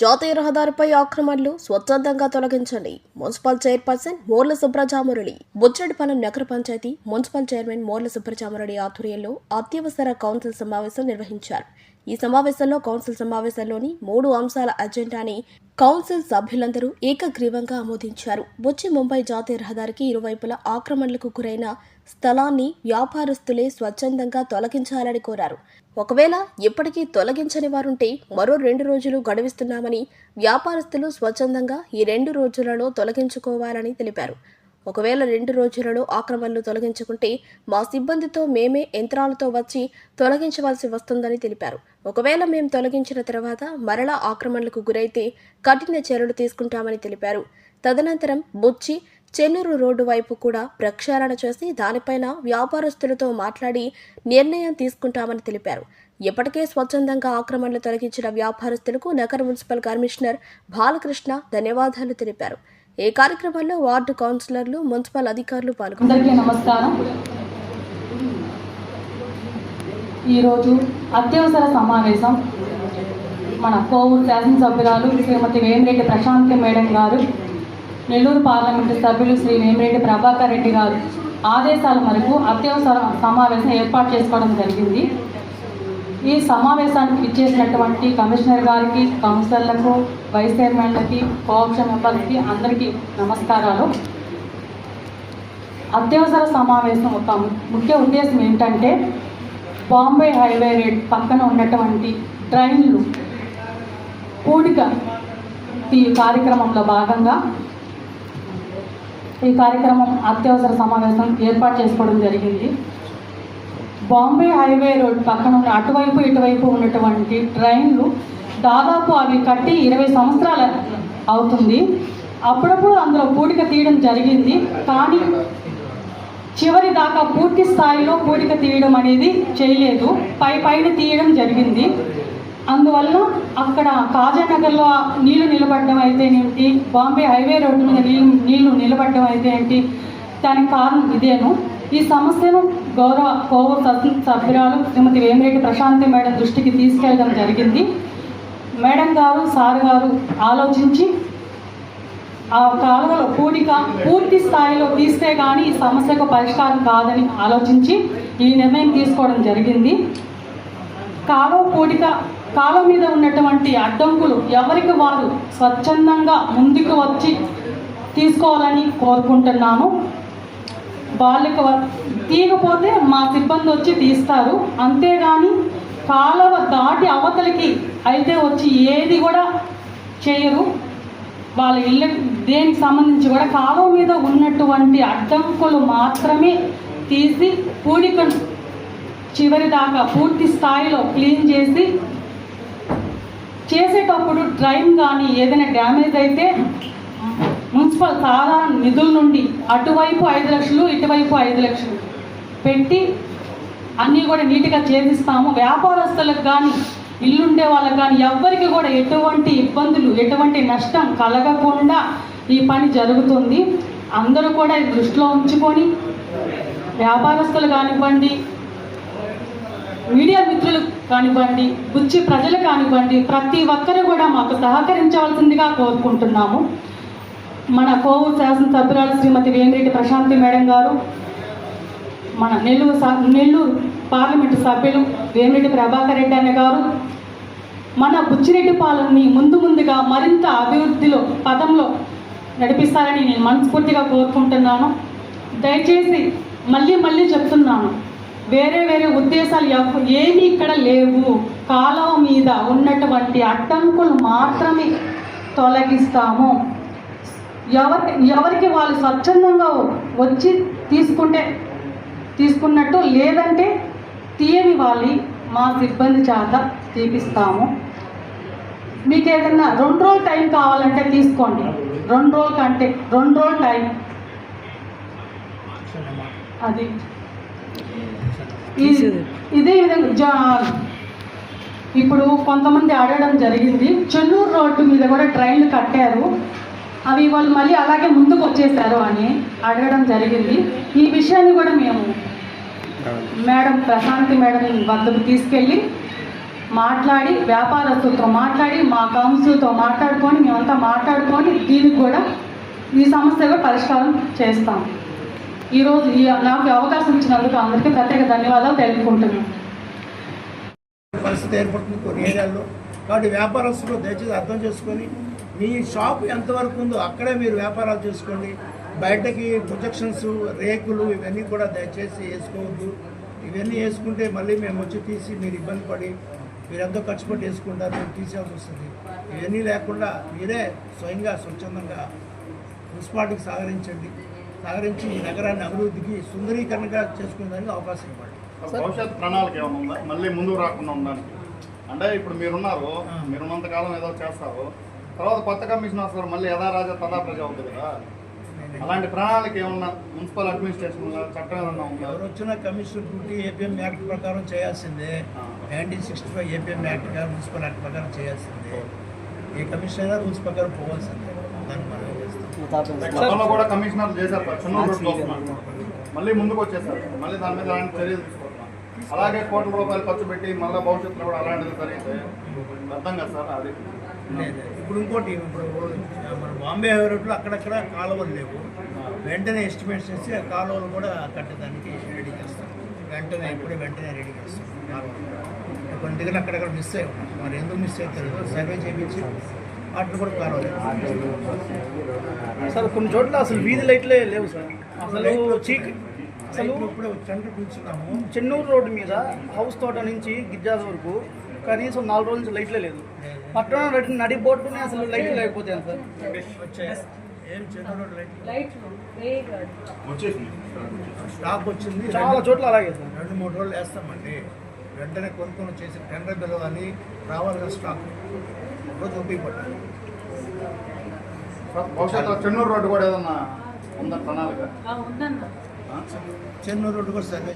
జాతీయ రహదారిపై ఆక్రమణలు స్వచ్ఛందంగా తొలగించండి. మున్సిపల్ చైర్పర్సన్ మోర్ల సుబ్రజామురళి బుచ్చడిపాలెం నగర పంచాయతీ మున్సిపల్ చైర్మన్ మోర్ల సుబ్రజామురళి ఆధ్వర్యంలో అత్యవసర కౌన్సిల్ సమావేశం నిర్వహించారు. ఈ సమావేశంలో కౌన్సిల్ సమావేశంలోని మూడు అంశాల అజెండాని కౌన్సిల్ సభ్యులందరూ ఏకగ్రీవంగా ఆమోదించారు. బొచ్చి ముంబై జాతీయ రహదారికి ఇరువైపుల ఆక్రమణలకు గురైన స్థలాన్ని వ్యాపారస్తులే స్వచ్ఛందంగా తొలగించాలని కోరారు. ఒకవేళ ఇప్పటికీ తొలగించని వారుంటే మరో రెండు రోజులు గడువిస్తున్నామని వ్యాపారస్తులు స్వచ్ఛందంగా ఈ రెండు రోజులలో తొలగించుకోవాలని తెలిపారు. ఒకవేళ రెండు రోజులలో ఆక్రమణలు తొలగించుకుంటే మా సిబ్బందితో మేమే యంత్రాలతో వచ్చి తొలగించవలసి వస్తుందని తెలిపారు. ఒకవేళ మేము తొలగించిన తర్వాత మరలా ఆక్రమణలకు గురైతే కఠిన చర్యలు తీసుకుంటామని తెలిపారు. తదనంతరం బుచ్చి చెన్నూరు రోడ్డు వైపు కూడా ప్రక్షాళన చేసి దానిపైన వ్యాపారస్తులతో మాట్లాడి నిర్ణయం తీసుకుంటామని తెలిపారు. ఇప్పటికే స్వచ్ఛందంగా ఆక్రమణలు తొలగించిన వ్యాపారస్తులకు నగర మున్సిపల్ కమిషనర్ బాలకృష్ణ ధన్యవాదాలు తెలిపారు. ఈ కార్యక్రమంలో వార్డు కౌన్సిలర్లు మున్సిపల్ అధికారులు పాల్గొన్నారు? నమస్కారం. ఈరోజు అత్యవసర సమావేశం. మన కోవూరు శాసనసభ్యురాలు శ్రీమతి వేమిరెడ్డి ప్రశాంతి మేడం గారు నెల్లూరు పార్లమెంటు సభ్యులు శ్రీ వేమిరెడ్డి ప్రభాకర్ రెడ్డి గారు ఆదేశాల మేరకు అత్యవసర సమావేశం ఏర్పాటు చేసుకోవడం జరిగింది. ఈ సమావేశానికి ఇచ్చేసినటువంటి కమిషనర్ గారికి కౌన్సిలర్లకు వైస్ చైర్మన్లకి కోఆప్షన్ మెంబర్స్కి అందరికీ నమస్కారాలు. అత్యవసర సమావేశం ఒక ముఖ్య ఉద్దేశం ఏంటంటే బాంబే హైవే రేట్ పక్కన ఉన్నటువంటి ట్రైన్లు పూడిక ఈ కార్యక్రమంలో భాగంగా ఈ కార్యక్రమం అత్యవసర సమావేశం ఏర్పాటు చేసుకోవడం జరిగింది. బాంబే హైవే రోడ్ పక్కన ఉన్న అటువైపు ఇటువైపు ఉన్నటువంటి ట్రైన్లు దాదాపు అవి కట్టి ఇరవై సంవత్సరాలు అవుతుంది. అప్పుడప్పుడు అందులో పూడిక తీయడం జరిగింది. కానీ చివరి దాకా పూర్తి స్థాయిలో పూడిక తీయడం అనేది చేయలేదు. పై పైన తీయడం జరిగింది. అందువల్ల అక్కడ కాజానగర్లో నీళ్ళు నిలబడడం అయితేనేంటి బాంబే హైవే రోడ్డు మీద నీళ్ళు నీళ్ళు నిలబడడం అయితే ఏంటి? దానికి కారణం ఇదేను. ఈ సమస్యను గౌరవ కోవూరు సభ్యురాలు శ్రీమతి వేమిరెడ్డి ప్రశాంతి మేడం దృష్టికి తీసుకెళ్ళడం జరిగింది. మేడం గారు సార్ గారు ఆలోచించి ఆ కాలువల పూడిక పూర్తి స్థాయిలో తీస్తే కానీ ఈ సమస్యకు పరిష్కారం కాదని ఆలోచించి ఈ నిర్ణయం తీసుకోవడం జరిగింది. కాలువ పూడిక కాలువ మీద ఉన్నటువంటి అడ్డంకులు ఎవరికి వారు స్వచ్ఛందంగా ముందుకు వచ్చి తీసుకోవాలని కోరుకుంటున్నాను వాళ్ళకి వ- తీయకపోతే మా సిబ్బంది వచ్చి తీస్తారు. అంతేగాని కాలువ దాటి అవతలికి అయితే వచ్చి ఏది కూడా చేయరు. వాళ్ళ ఇళ్ళ దేనికి సంబంధించి కూడా కాలువ మీద ఉన్నటువంటి అడ్డంకులు మాత్రమే తీసి పూడికను చివరి దాకా పూర్తి స్థాయిలో క్లీన్ చేసి చేసేటప్పుడు డ్రైన్ కానీ ఏదైనా డ్యామేజ్ అయితే మున్సిపల్ సాధారణ నిధుల నుండి అటువైపు ఐదు లక్షలు ఇటువైపు ఐదు లక్షలు పెట్టి అన్నీ కూడా నీట్గా చేసిస్తాము. వ్యాపారస్తులకు కానీ ఇల్లుండే వాళ్ళకి కానీ ఎవ్వరికి కూడా ఎటువంటి ఇబ్బందులు ఎటువంటి నష్టం కలగకుండా ఈ పని జరుగుతుంది. అందరూ కూడా ఇది దృష్టిలో ఉంచుకొని వ్యాపారస్తులు కానివ్వండి మీడియా మిత్రులు కానివ్వండి బుచ్చి ప్రజలు కానివ్వండి ప్రతి ఒక్కరు కూడా మాకు సహకరించవలసిందిగా కోరుకుంటున్నాము. మన కోవూరు శాసనసభ్యురాలు శ్రీమతి వేమిరెడ్డి ప్రశాంతి మేడం గారు మన నెల్లూరు నెల్లూరు పార్లమెంటు సభ్యులు వేమిరెడ్డి ప్రభాకర్ రెడ్డి అన్న గారు మన బుచ్చిరెడ్డిపాలెంని ముందు ముందుగా మరింత అభివృద్ధిలో పదంలో నడిపిస్తారని నేను మనస్ఫూర్తిగా కోరుకుంటున్నాను. దయచేసి మళ్ళీ మళ్ళీ చెప్తున్నాను వేరే వేరే ఉద్దేశాలు ఎవ- ఏమీ ఇక్కడ లేవు. కాలువ మీద ఉన్నటువంటి అడ్డంకులు మాత్రమే తొలగిస్తాము. ఎవరికి ఎవరికి వాళ్ళు స్వచ్ఛందంగా వచ్చి తీసుకుంటే తీసుకున్నట్టు లేదంటే తీయని వాళ్ళని మా సిబ్బంది చేత తీపిస్తాము. మీకు ఏదైనా రెండు రోజులు టైం కావాలంటే తీసుకోండి. రెండు రోజుల కంటే రెండు రోజులు టైం. అది. ఇదే విధంగా జా ఇప్పుడు కొంతమంది అడగడం జరిగింది. చెన్నూరు రోడ్డు మీద కూడా ట్రైన్లు కట్టారు. అవి వాళ్ళు మళ్ళీ అలాగే ముందుకు వచ్చేసారు అని అడగడం జరిగింది. ఈ విషయాన్ని కూడా మేము మేడం ప్రశాంతి మేడం వద్దకు తీసుకెళ్ళి మాట్లాడి వ్యాపారస్తులతో మాట్లాడి మా కౌన్సిల్తో మాట్లాడుకొని మేమంతా మాట్లాడుకొని దీనికి కూడా ఈ సమస్య కూడా పరిష్కారం చేస్తాం. ఈరోజు ఈ నాకు అవకాశం ఇచ్చినందుకు అందరికీ ప్రత్యేక ధన్యవాదాలు తెలుపుకుంటున్నాను పరిస్థితి ఏర్పడుతుంది కొన్ని ఏరియాల్లో. కాబట్టి వ్యాపారస్తులు దయచేసి అర్థం చేసుకొని మీ షాప్ ఎంతవరకు ఉందో అక్కడే మీరు వ్యాపారాలు చేసుకోండి. బయటకి ప్రొజెక్షన్స్ రేకులు ఇవన్నీ కూడా దయచేసి వేసుకోవద్దు. ఇవన్నీ వేసుకుంటే మళ్ళీ మేము వచ్చి తీసి మీరు ఇబ్బంది పడి మీరు ఎంతో ఖర్చు పెట్టి వేసుకుంటారు మేము తీసేయాల్సి వస్తుంది. ఇవన్నీ లేకుండా మీరే స్వయంగా స్వచ్ఛందంగా మున్సిపాలిటీకి సహకరించండి. సహకరించి ఈ నగరాన్ని అభివృద్ధికి సుందరీకరణగా చేసుకునేదానికి అవకాశం ఇవ్వండి. భవిష్యత్ ప్రణాళిక ఏమైనా ఉందా? మళ్ళీ ముందుకు రాకుండా ఉండడానికి. అంటే ఇప్పుడు మీరున్నారు మీరున్నంత కాలం ఏదో చేస్తారు. తర్వాత కొత్త కమిషన్ వస్తారు మళ్ళీ యథా రాజా తదా ప్రజ అవుతుంది కదా. అలాంటి ప్రణాళిక ఏమన్నా మున్సిపల్ అడ్మినిస్ట్రేషన్ చట్టం ఏమన్నా ఉందా? ఎవరు వచ్చిన కమిషన్ డ్యూటీ ఏపీఎం యాక్ట్ ప్రకారం చేయాల్సిందే. Nineteen sixty five APM act గారు మున్సిపల్ యాక్ట్ ప్రకారం చేయాల్సిందే. ఏ కమిషన్ అయినా రూల్స్ ప్రకారం పోవాల్సిందే. దాన్ని మనం గతంలో కూడా కమిషనర్ చేశారు చిన్న మళ్ళీ ముందుకు వచ్చేసారు. మళ్ళీ దాని మీద అలాంటి చర్యలు తీసుకుంటున్నాం అలాగే కోట్ల రూపాయలు ఖర్చు పెట్టి మళ్ళీ భవిష్యత్తులో కూడా అలాంటిది జరిగితే అర్థం కదా సార్ అది. ఇప్పుడు ఇంకోటి ఇప్పుడు మన బాంబే రోడ్లో అక్కడక్కడ కాలువలు లేవు. వెంటనే ఎస్టిమేట్ చేసి ఆ కాలువలు కూడా కట్టడానికి రెడీ చేస్తాం వెంటనే ఇప్పుడే వెంటనే రెడీ చేస్తాం కాలువలు. కొన్ని దగ్గర అక్కడక్కడ మిస్ అయ్యి. ఉన్నాయి మరి ఎందుకు మిస్ అవుతారు సర్వే చేయించి వాటిని కూడా కాలువలు సార్ కొన్ని చోట్ల అసలు వీధి లైట్లే లేవు సార్. అసలు చీకటి అసలు ఇప్పుడే చెన్నూరు రోడ్డు మీద హౌస్ తోట నుంచి గిజ్జాస్ వరకు కనీసం నాలుగు రోజుల నుంచి లైట్లే లేదు. పట్టణం నడి బోర్డునే అసలు లైట్లు లేకపోతే సార్ స్టాక్ వచ్చింది. చాలా చోట్ల అలాగే సార్. రెండు మూడు రోజులు వేస్తామండి. వెంటనే కొనుక్కొని చేసి టెండర్ బిల్ అని రావాలి కదా స్టాక్ రోజు ఉపయోగపడాలి భవిష్యత్తులో చెన్నూరు రోడ్డు కూడా ఏదన్నా ఉందా ప్రణాళిక? చెన్నూరు రోడ్డు కూడా సర్వే